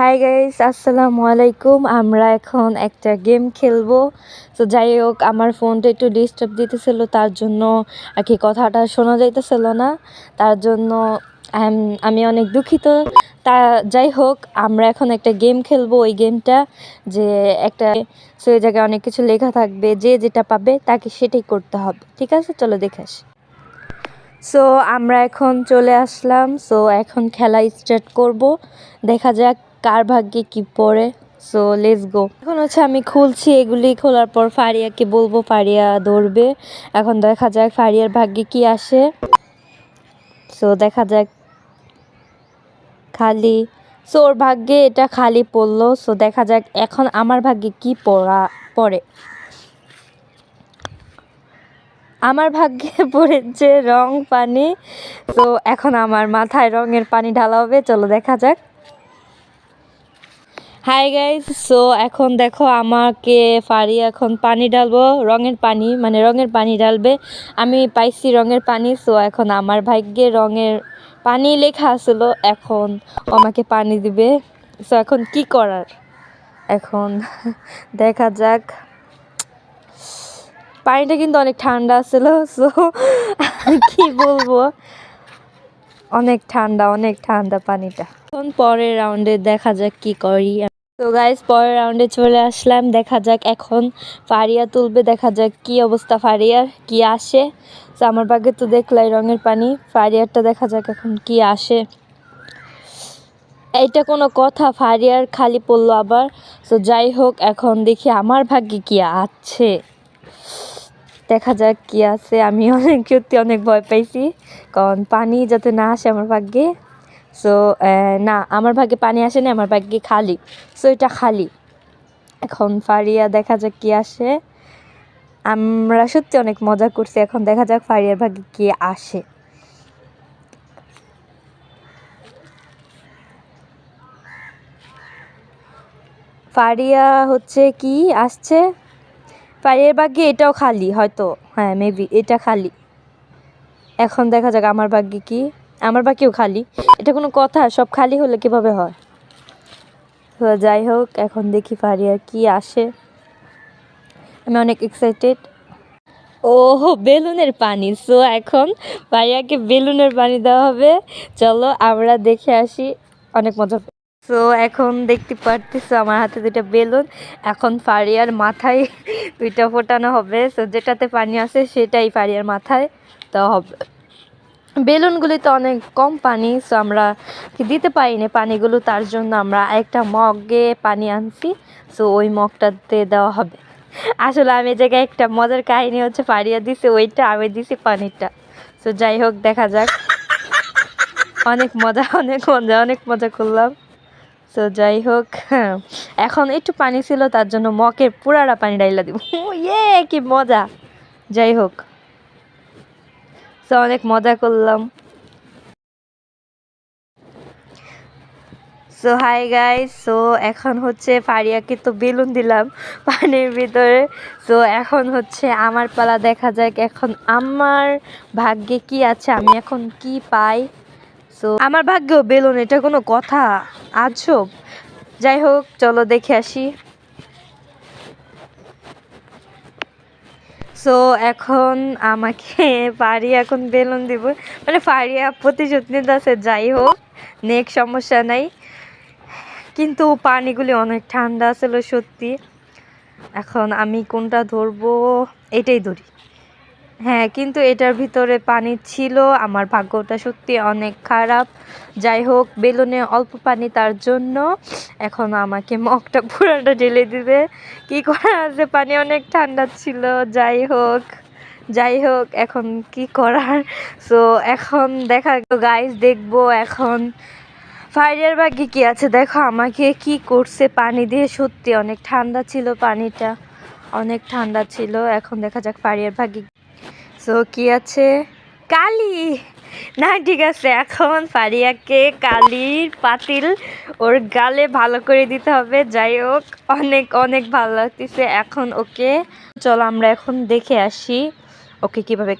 Hi guys আসসালামু আলাইকুম আমরা এখন একটা গেম খেলব তো যাই হোক আমার ফোনটা একটু ডিস্টার্ব দিতেছিল তার জন্য আর কি কথাটা শোনা যাইতেছিল না তার জন্য আমি অনেক দুঃখিত তা যাই হোক আমরা এখন একটা গেম খেলব ওই গেমটা যে একটা সেই জায়গায় অনেক কিছু লেখা থাকবে, যে যেটা পাবে, তাকে সেটাই করতে হবে। ঠিক আছে? চলো দেখে আসি। সো আমরা এখন চলে আসলাম। সো এখন খেলা স্টার্ট করব। দেখা যাক কার ভাগ্যে কি পড়ে? সো লেটস গো এখন হচ্ছে আমি খুলছি এগুলি। খোলার পর ফারিয়াকে বলব, ফারিয়া ধরবে। এখন দেখা যাক ফারিয়ার ভাগ্যে কি আসে। সো দেখা যাক। খালি। সো ওর ভাগ্যে এটা খালি পড়ল। সো দেখা যাক এখন আমার ভাগ্যে কি পড়া, পড়ে। আমার ভাগ্যে পড়েছে রং পানি। তো এখন আমার মাথায় রঙের পানি ঢালা হবে। চলো দেখা যাক। হাই গাইস সো এখন দেখো আমাকে ফারি এখন পানি ঢালবো, রঙের পানি মানে রঙের পানি ঢালবে। আমি পাইছি রঙের পানি সো এখন আমার ভাগ্যে রঙের পানি লেখা আসলো, এখন আমাকে পানি দিবে। সো এখন কি করার? এখন দেখা যাক। পানিটা কিন্তু অনেক ঠান্ডা ছিল সো কি বলব? অনেক ঠান্ডা অনেক ঠান্ডা পানিটা। এখন পরের রাউন্ডে দেখা যাক কি করি। তো গাইজ পরের রাউন্ডে চলে আসলাম। দেখা যাক এখন ফারিয়া তুলবে, দেখা যাক কি অবস্থা ফারিয়ার, কি আসে। তো আমার ভাগ্যে তো দেখলাই রঙের পানি, ফারিয়ারটা দেখা যাক এখন কি আসে। এইটা কোনো কথা, ফারিয়ার খালি পড়ল আবার। তো যাই হোক, এখন দেখি আমার ভাগ্যে কি আছে। দেখা যাক কি আছে, আমি অনেক সত্যি অনেক ভয় পাইছি, কারণ পানি যাতে না আসে আমার ভাগ্যে। সো না, আমার ভাগ্যে পানি আসে না আমার ভাগ্যে খালি। সো এটা খালি। এখন ফারিয়া দেখা যাক কি আসে। আমরা সত্যি অনেক মজা করছি, এখন দেখা যাক ফারিয়ার ভাগ্যে কি আসে। ফারিয়া হচ্ছে কি, আসছে? ফারিয়ার ভাগ্যে এটাও খালি, হয়তো। হ্যাঁ মেবি এটা খালি। এখন দেখা যাক আমার ভাগ্যে কি আমার ভাগ্যেও খালি? এটা কোনো কথা? সব খালি হলে কীভাবে হয়? তো যাই হোক, এখন দেখি ফারিয়ার কি আসে। আমি অনেক এক্সাইটেড ও বেলুনের পানি। সো এখন ফারিয়াকে বেলুনের পানি দেওয়া হবে। চলো আমরা দেখে আসি। অনেক মজা সো এখন দেখতে পারতেছো আমার হাতে দুইটা বেলুন। এখন ফারিয়ার মাথায় দুইটা ফোটানো হবে। সো যেটাতে পানি আছে সেটাই ফারিয়ার মাথায় দেওয়া হবে। বেলুনগুলি তো অনেক কম পানি সো আমরা দিতে পারিনি পানিগুলো, তার জন্য আমরা একটা মগে পানি আনছি সো ওই মগটাতে দেওয়া হবে। আসলে আমি জায়গায় একটা মজার কাহিনী হচ্ছে ফারিয়া দিছে, ওইটা আমি দিছি পানিটা। সো যাই হোক, দেখা যাক। অনেক মজা অনেক মজা অনেক মজা করলাম। সো যাই হোক হ্যাঁ এখন একটু পানি ছিল, তার জন্য মকের পুরাটা পানি ডাইলা দিব। ইয়ে কি মজা। যাই হোক। তো অনেক মজা করলাম। সো হাই গাইস সো এখন হচ্ছে ফারিয়াকে তো বেলুন দিলাম পানির ভিতরে। সো এখন হচ্ছে আমার পালা দেখা যাক এখন আমার ভাগ্যে কি আছে, আমি এখন কি পাই। সো আমার ভাগ্যেও বেলুন, এটা কোনো কথা, আজব। যাই হোক, চলো দেখে আসি। সো এখন আমাকে পারি এখন বেলুন দিব। মানে ফারিয়া প্রতিশোধ আছে যাই হোক, নেক সমস্যা নাই। কিন্তু পানিগুলি অনেক ঠান্ডা ছিল, সত্যি। এখন আমি কোনটা ধরবো, এটাই ধরি। হ্যাঁ কিন্তু এটার ভিতরে পানি ছিল। আমার ভাগ্যটা সত্যি অনেক খারাপ। যাই হোক, বেলুনে অল্প পানি তার জন্য। এখন আমাকে মগটা পুরোটা ঢেলে দিবে। কি করা আছে পানি অনেক ঠান্ডা ছিল। যাই হোক যাই হোক, এখন কি করার? সো এখন দেখা গাইস দেখব এখন। ফায়ারের ভাগ্যে কি আছে? দেখো, আমাকে কি করছে পানি দিয়ে? সত্যি অনেক ঠান্ডা ছিল পানিটা। অনেক ঠান্ডা ছিল। এখন দেখা যাক ফারিয়ার ভাগ্যে সো কি আছে? কালি। না, ঠিক আছে, এখন ফারিয়াকে কালির পাতিল ওর গালে ভালো করে দিতে হবে। যাই হোক, অনেক অনেক ভালো লাগতেছে। এখন ওকে, চলো আমরা এখন দেখে আসি, ওকে কীভাবে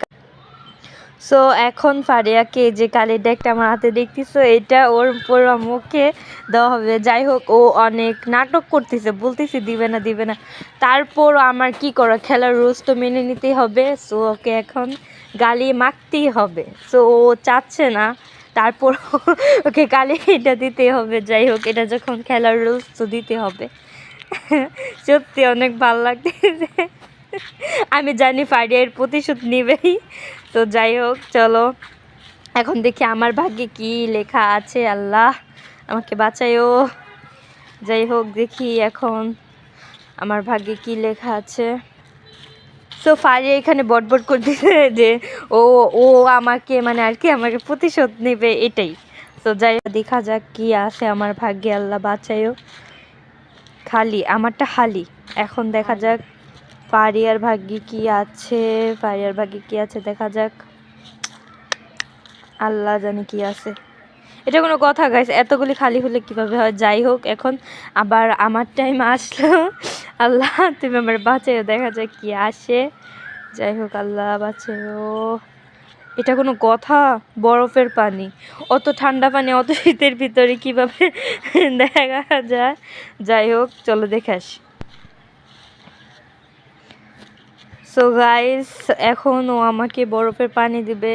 সো এখন ফারিয়াকে যে কালির ডেকটা আমার হাতে দেখতেছো, এটা ওর পুরো মুখে দেওয়া হবে। যাই হোক, ও অনেক নাটক করতেছে, বলতেছে দিবে না দিবে না। তারপর আমার কি করা, খেলার রুলস তো মেনে নিতেই হবে। সো ওকে এখন গালি মাখতেই হবে। সো ও চাচ্ছে না। তারপর ওকে গালি এটা দিতে হবে। যাই হোক, এটা যখন খেলার রুলস তো দিতে হবে। সত্যি অনেক ভালো লাগতেছে। আমি জানি ফারিয়া এর প্রতিশোধ নিবেই। তো যাই হোক চলো। এখন দেখি আমার ভাগ্যে কি লেখা আছে আল্লাহ আমাকে বাঁচাইও যাই হোক দেখি এখন আমার ভাগ্যে কি লেখা আছে। সো ফারিয়া এখানে বটবট করতেছে যে ও ও আমাকে মানে আর কি আমাকে প্রতিশোধ নেবে এটাই। তো যাই হোক দেখা যাক কি আছে আমার ভাগ্যে আল্লাহ বাঁচাইও খালি আমারটা খালি। এখন দেখা যাক ফারিয়ার ভাগ্যে কি আছে? ফারিয়ার ভাগ্যে কি আছে? দেখা যাক। আল্লাহ জানি কি আছে। এটা কোনো কথা গাইছে এতগুলি খালি হলে কীভাবে হয়? যাই হোক, এখন আবার আমার টাইম আসলো। আল্লাহ, তুমি আমার বাঁচাইও দেখা যাক কি আসে। যাই হোক, আল্লাহ বাঁচাইও এটা কোনো কথা? বরফের পানি। অত ঠান্ডা পানি, অত শীতের ভিতরে কীভাবে দেখা যায়? যাই হোক, চলো দেখে আসি। সো গাইস এখন ও আমাকে বরফের পানি দিবে।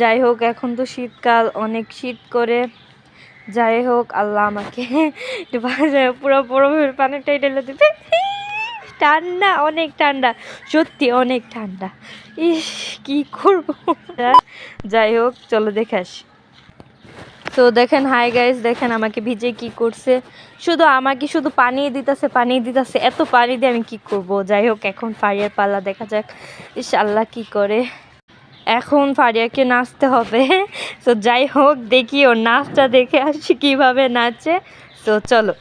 যাই হোক, এখন তো শীতকাল, অনেক শীত করে। যাই হোক, আল্লাহ আমাকে পুরো বরফের পানিটাই ঢেলে দিবে। ঠান্ডা, অনেক ঠান্ডা, সত্যি অনেক ঠান্ডা। ইস, কি করব? যাই হোক, চলো দেখে আসি। তো দেখেন, হাই গাইস, দেখেন আমাকে ভিজে কি করছে। শুধু আমাকে শুধু পানি দিতেছে পানি দিতেছে, এত পানি দিয়ে আমি কি করব? যাই হোক, এখন ফারিয়ার পাল্লা দেখা যাক ইস আল্লাহ কী করে। এখন ফারিয়াকে নাচতে হবে। তো যাই হোক, দেখি ওর নাচটা দেখে আসি কীভাবে নাচে। তো চলো।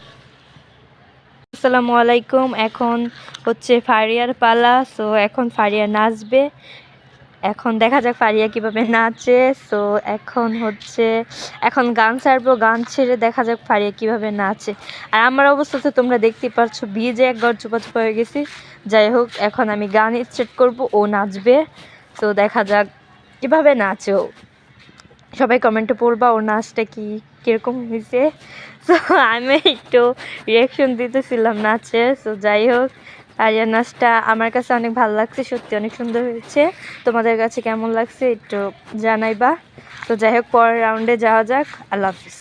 আসসালামু আলাইকুম, এখন হচ্ছে ফারিয়ার পালা সো এখন ফারিয়া নাচবে। এখন দেখা যাক ফারিয়া কীভাবে নাচে। সো এখন হচ্ছে, এখন গান ছাড়বো, গান ছেড়ে দেখা যাক ফারিয়া কীভাবে নাচে। আর আমার অবস্থা তো তোমরা দেখতেই পাচ্ছ ভিজে একবার চুপা চুপা হয়ে গেছি। যাই হোক, এখন আমি গান স্টার্ট করব, ও নাচবে। তো দেখা যাক কীভাবে নাচে ও। সবাই কমেন্টে পড়বা ওর নাচটা কি, কীরকম হয়েছে? তো আমি একটু রিয়াকশন দিতেছিলাম নাচে। তো যাই হোক আরিয়ার নাচটা আমার কাছে অনেক ভালো লাগছে, সত্যি অনেক সুন্দর হয়েছে। তোমাদের কাছে কেমন লাগছে একটু জানাইবা। তো যাই হোক, পরের রাউন্ডে যাওয়া যাক। আল্লাহ হাফিজ।